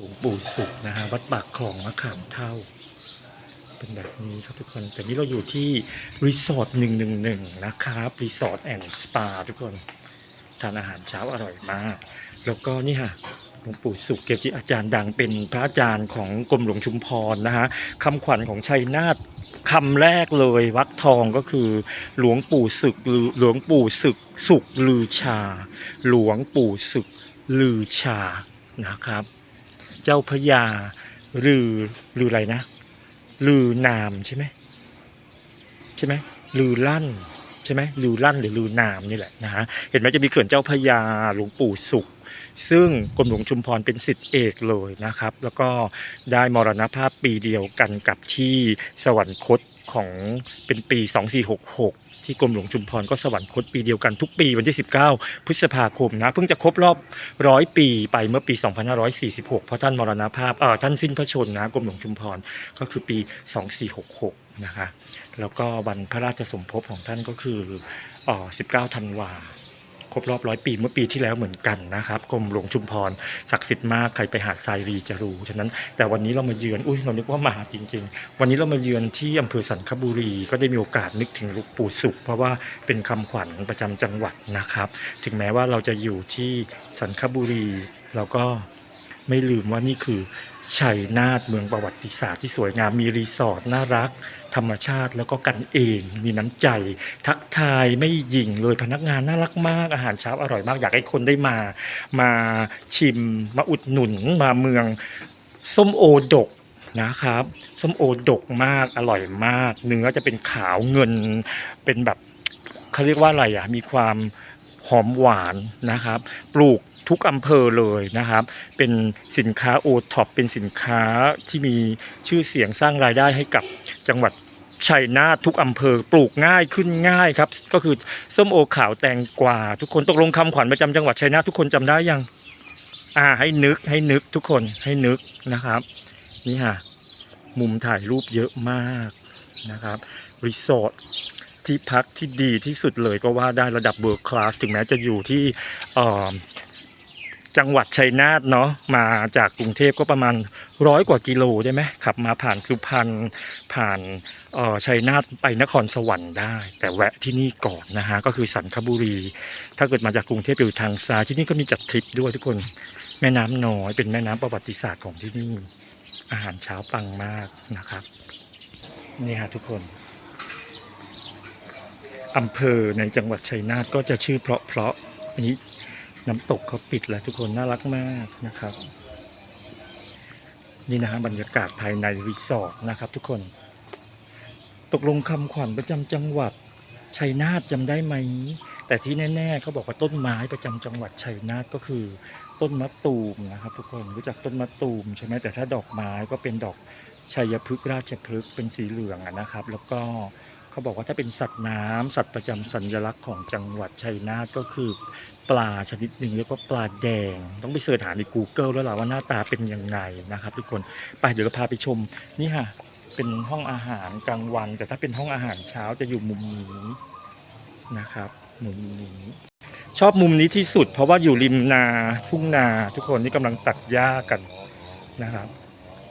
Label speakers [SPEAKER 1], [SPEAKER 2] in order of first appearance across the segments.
[SPEAKER 1] หลวงปู่สุขนะฮะวัดปากคลองมะขามเท่า เป็นแบบนี้ครับทุกคนแต่นี้เราอยู่ที่รีสอร์ทหนึ่งหนึ่งหนึ่งนะครับรีสอร์ทแอนด์สปาทุกคนทานอาหารเช้าอร่อยมาก แล้วก็นี่ฮะหลวงปู่สุขเกจิอาจารย์ดังเป็นพระอาจารย์ของกรมหลวงชุมพรนะฮะคำขวัญของชัยนาทคำแรกเลยวัดทองก็คือ หลวงปู่ศึกลือหลวงปู่ศึกสุขลือชา หลวงปู่ศึกลือชานะครับ เจ้าพญาลือลืออะไรนะลือนามใช่ไหมใช่ไหมลือลั่นใช่ไหมลือลั่นหรือลือนามนี่แหละนะฮะเห็นไหมจะมีเขื่อนเจ้าพญาหลวงปู่สุข ซึ่งกรมหลวงชุมพรเป็นสิทธิเอกเลยนะครับ แล้วก็ได้มรณภาพปีเดียวกันกับที่สวรรคตของเป็นปี 2466 ที่กรมหลวงชุมพรก็สวรรคตปีเดียวกันทุกปีวันที่ 19 พฤษภาคมนะ เพิ่งจะครบรอบร้อยปีไปเมื่อปี 2546 เพราะท่านมรณภาพเออท่านสิ้นพระชนม์นะกรมหลวงชุมพรก็คือปี 2466 นะคะ แล้วก็วันพระราชสมภพของท่านก็คือเอ่อ19ธันวาค ครบรอบร้อยปีเมื่อปีที่แล้วเหมือนกันนะครับกรมหลวงชุมพรศักดิ์สิทธิ์มากใครไปหาดทรายรีจะรู้ฉะนั้น แต่วันนี้เรามาเยือนอุ้ยเรานึกว่ามาจริง ๆ วันนี้เรามาเยือนที่อำเภอสันคบุรี ก็ได้มีโอกาสนึกถึงหลูกปู่สุข เพราะว่าเป็นคำขวัญประจำจังหวัดนะครับ ถึงแม้ว่าเราจะอยู่ที่สันคบุรีเราก็ไม่ลืมว่านี่คือ ชัยนาทเมืองประวัติศาสตร์ที่สวยงามมีรีสอร์ทน่ารัก ธรรมชาติแล้วก็กันเองมีน้ำใจ ทักทายไม่หยิ่งเลยพนักงานน่ารักมากอาหารเช้าอร่อยมากอยากให้คนได้มา มาชิมมาอุดหนุนมาเมืองส้มโอดกนะครับส้มโอดกมากอร่อยมาก เนื้อจะเป็นขาวเงิน เป็นแบบเขาเรียกว่าอะไรอะมีความหอมหวานนะครับ ปลูก ทุกอำเภอเลยนะครับ เป็นสินค้าโอท็อปเป็นสินค้าที่มีชื่อเสียงสร้างรายได้ให้กับจังหวัดชัยนาททุกอำเภอปลูกง่ายขึ้นง่ายครับ ก็คือส้มโอขาวแตงกวาทุกคนตกลงคำขวัญประจำจังหวัดชัยนาททุกคนจำได้ยังอ่าให้นึกให้นึกทุกคนให้นึกนะครับ นี่ฮะมุมถ่ายรูปเยอะมากนะครับรีสอร์ทที่พักที่ดีที่สุดเลยก็ว่าได้ระดับเบอร์คลาสถึงแม้จะอยู่ที่เอ่อ จังหวัดชัยนาทเนาะมาจากกรุงเทพก็ประมาณร้อยกว่ากิโลได้ไหมขับมาผ่านสุพรรณผ่านอ่อชัยนาทไปนครสวรรค์ได้ แต่แวะที่นี่ก่อนนะฮะก็คือสันคบุรี ถ้าเกิดมาจากกรุงเทพอยู่ทางซ้ายที่นี่ก็มีจัดทริปด้วยทุกคนแม่น้ำน้อยเป็นแม่น้ำประวัติศาสตร์ของที่นี่ อาหารเช้าปังมากนะครับ นี่ฮะทุกคนอำเภอในจังหวัดชัยนาทก็จะชื่อเพราะเพราะๆอันนี้ น้ำตกเขาปิดแล้วทุกคนน่ารักมากนะครับ นี่นะฮะบรรยากาศภายในรีสอร์ทนะครับ ทุกคน ตกลงคำขวัญประจำจังหวัดชัยนาทจำได้ไหม แต่ที่แน่ๆเขาบอกว่าต้นไม้ประจำจังหวัดชัยนาทก็คือ ต้นมะตูมนะครับ ทุกคนรู้จักต้นมะตูมใช่ไหมแต่ถ้าดอกไม้ก็เป็นดอกชัยพฤกษ์ราชพฤกษ์เป็นสีเหลืองนะครับ แล้วก็ เขาบอกว่าถ้าเป็นสัตว์น้ำสัตว์ประจำสัญลักษณ์ของจังหวัดชัยนาทก็คือปลาชนิดหนึ่งเรียกว่าปลาแดง ต้องไปเสิร์ชหาใน Google แล้วล่ะว่าหน้าตาเป็นยังไงนะครับ ทุกคนไปเดี๋ยวเราพาไปชมนี่ค่ะเป็นห้องอาหารกลางวัน แต่ถ้าเป็นห้องอาหารเช้าจะอยู่มุมนี้นะครับมุมนี้ชอบมุมนี้ที่สุด เพราะว่าอยู่ริมนาทุ่งนา ทุกคนที่กำลังตัดหญ้ากันนะครับ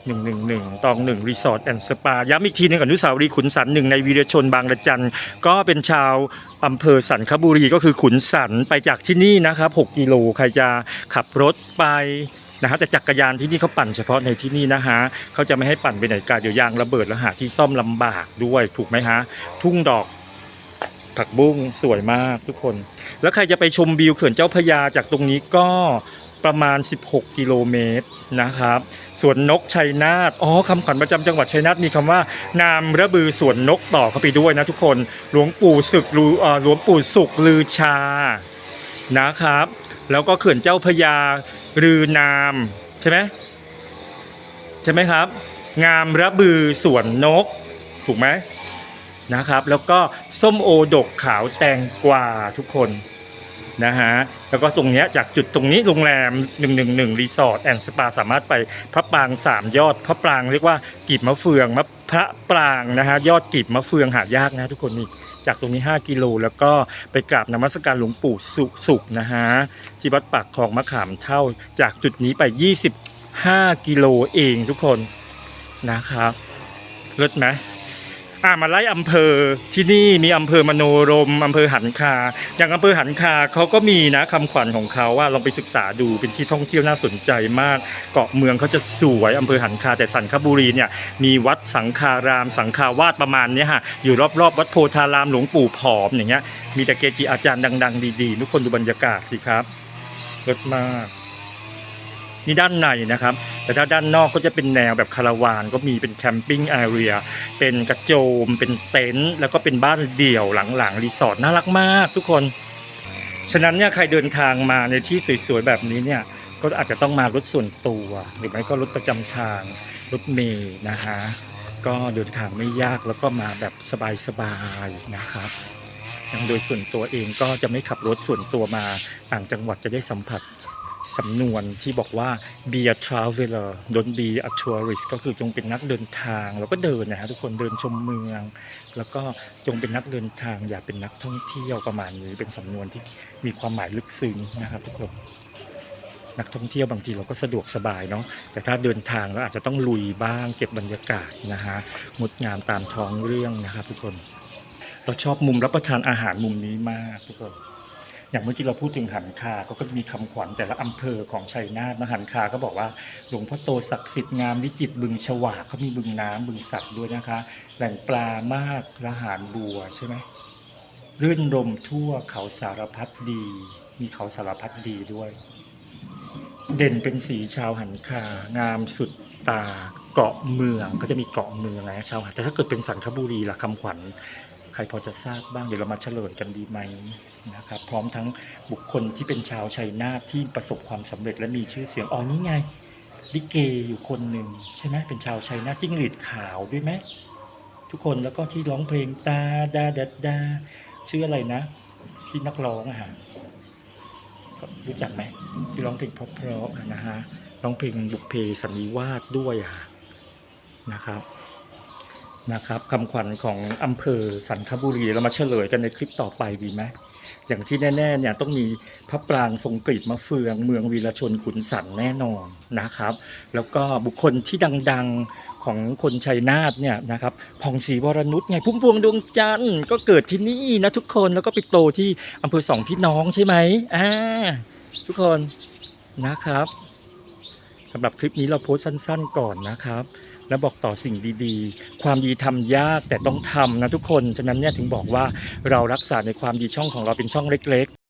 [SPEAKER 1] หนึ่งหนึ่งหนึ่งตองหนึ่งรีสอร์ทแอนด์สปา ย้ำอีกทีหนึงอนุสาวรีย์ขุนสันหนึ่งในวีรชนบางระจัน ก็เป็นชาวอำเภอสันคบุรีก็คือขุนสันไปจากที่นี่นะครับ 6 กิโล ใครจะขับรถไปนะฮะแต่จักรยานที่นี่เขาปั่นเฉพาะในที่นี่นะฮะเขาจะไม่ให้ปั่นไปไหนไกลเดี๋ยวยางระเบิดแล้วหาที่ซ่อมลำบากด้วยถูกไหมฮะ ทุ่งดอกผักบุ้งสวยมากทุกคน แล้วใครจะไปชมวิวเขื่อนเจ้าพยาจากตรงนี้ก็ ประมาณ 16 กิโลเมตรนะครับสวนนกชัยนาทอ๋อคำขวัญประจำจังหวัดชัยนาทมีคำว่านามระบือสวนนกต่อเข้าไปด้วยนะทุกคนหลวงปู่ศึกหลวงปู่สุขลือชานะครับ แล้วก็เขื่อนเจ้าพยารือนามใช่ไหมใช่ไหมครับ งามระบือสวนนก ถูกไหมนะครับ แล้วก็ส้มโอดกขาวแตงกวาทุกคน นะฮะ แล้วก็ตรงเนี้ยจากจุดตรงนี้โรงแรม 111 รีสอร์ทแอนด์สปาสามารถไปพระปราง3ยอด พระปรางเรียกว่ากีบมะเฟืองมะพระปรางนะฮะยอดกีบมะเฟืองหายากนะทุกคนนี่จากตรงนี้ 5 กิโลแล้วก็ไปกราบนมัสการหลวงปู่สุสุขนะฮะที่วัดปากคลองมะขามเท่า จากจุดนี้ไป 25 กิโลเองทุกคนนะครับเลิศไหม อ่ามาไล่อำเภอที่นี่มีอำเภอมโนรมอำเภอหันคา อย่างอำเภอหันคาเขาก็มีนะคำขวัญของเขาว่าลองไปศึกษาดูเป็นที่ท่องเที่ยวน่าสนใจมาก เกาะเมืองเขาจะสวยอำเภอหันคา แต่สันคบุรีเนี่ยมีวัดสังฆาราม สังฆาวาสประมาณเนี้ยฮะอยู่รอบๆ วัดโพธารามหลวงปู่ผอมอย่างเงี้ยมีแต่เกจิอาจารย์ดัง ๆ ดีๆทุกคนดูบรรยากาศสิครับเลิศมากนี่ด้านในนะครับ แต่ถ้าด้านนอกก็จะเป็นแนวแบบคาราวานก็มีเป็นแคมปิ้งแอเรียเป็นกระโจม เป็นเต็นท์แล้วก็เป็นบ้านเดี่ยวหลังๆรีสอร์ทน่ารักมากทุกคน ฉะนั้นเนี่ยใครเดินทางมาในที่สวยๆแบบนี้เนี่ยก็อาจจะต้องมารถส่วนตัว หรือไม่ก็รถประจำทางรถเมล์นะฮะก็เดินทางไม่ยากแล้วก็มาแบบสบายๆนะครับอย่างโดยส่วนตัวเองก็จะไม่ขับรถส่วนตัวมาต่างจังหวัดจะได้สัมผัส สำนวนที่บอกว่า be a traveler don't be a tourist ก็คือจงเป็นนักเดินทาง แล้วก็เดินนะฮะทุกคนเดินชมเมือง แล้วก็จงเป็นนักเดินทาง อย่าเป็นนักท่องเที่ยวประมาณนี้ เป็นสำนวนที่มีความหมายลึกซึ้งนะครับทุกคนนักท่องเที่ยวบางทีเราก็สะดวกสบายเนาะแต่ถ้าเดินทางเราอาจจะต้องลุยบ้างเก็บบรรยากาศนะฮะงดงามตามท้องเรื่องนะครับทุกคน เราชอบมุมรับประทานอาหารมุมนี้มากทุกคน อย่างเมื่อกี้เราพูดถึงหันคาก็ก็จะมีคำขวัญแต่ละอำเภอของชัยนาทนะหันคาก็บอกว่าหลวงพ่อโตศักดิ์สิทธิ์งามวิจิตบึงฉวากเขามีบึงน้ำบึงสัตว์ด้วยนะคะ แหล่งปลามากระหารบัวใช่ไหมรื่นรมทั่วเขาสารพัดดี มีเขาสารพัดดีด้วย เด่นเป็นสีชาวหันคางามสุดตาเกาะเมืองก็จะมีเกาะเมืองนะชาวหันแต่ถ้าเกิดเป็นสันคบุรีล่ะคำขวัญ ใครพอจะทราบบ้างเดี๋ยวเรามาเฉลยกันดีไหมนะครับพร้อมทั้งบุคคลที่เป็นชาวชัยนาทที่ประสบความสำเร็จและมีชื่อเสียงอ๋อนี่ไงลิเกอยู่คนหนึ่งใช่ไหมเป็นชาวชัยนาทจิ้งหรีดขาวด้วยไหมทุกคนแล้วก็ที่ร้องเพลงตาดาดาดาชื่ออะไรนะ ที่นักร้องอะฮะรู้จักไหมที่ร้องเพลงเพราะๆอะนะฮะร้องเพลงบุพเพสันนิวาสด้วยอะนะครับ นะครับคำขวัญของอำเภอสันคบุรีเรามาเฉลยกันในคลิปต่อไปดีไหมอย่างที่แน่ๆเนี่ยต้องมีพระปรางทรงกรีดมะเฟือง เมืองวีรชนขุนสันแน่นอนนะครับ แล้วก็บุคคลที่ดังๆของคนชัยนาทเนี่ยนะครับผ่องศรีวรนุชไงพุ่มพวงดวงจันทร์ก็เกิดที่นี่นะทุกคนแล้วก็ไปโตที่อำเภอสองพี่น้องใช่ไหมอ่าทุกคนนะครับสำหรับคลิปนี้เราโพสต์สั้น ๆ ก่อนนะครับ และบอกต่อสิ่งดีๆ ความดีทำยากแต่ต้องทำนะทุกคน ฉะนั้นเนี่ยถึงบอกว่าเรารักษาในความดีช่องของเราเป็นช่องเล็ก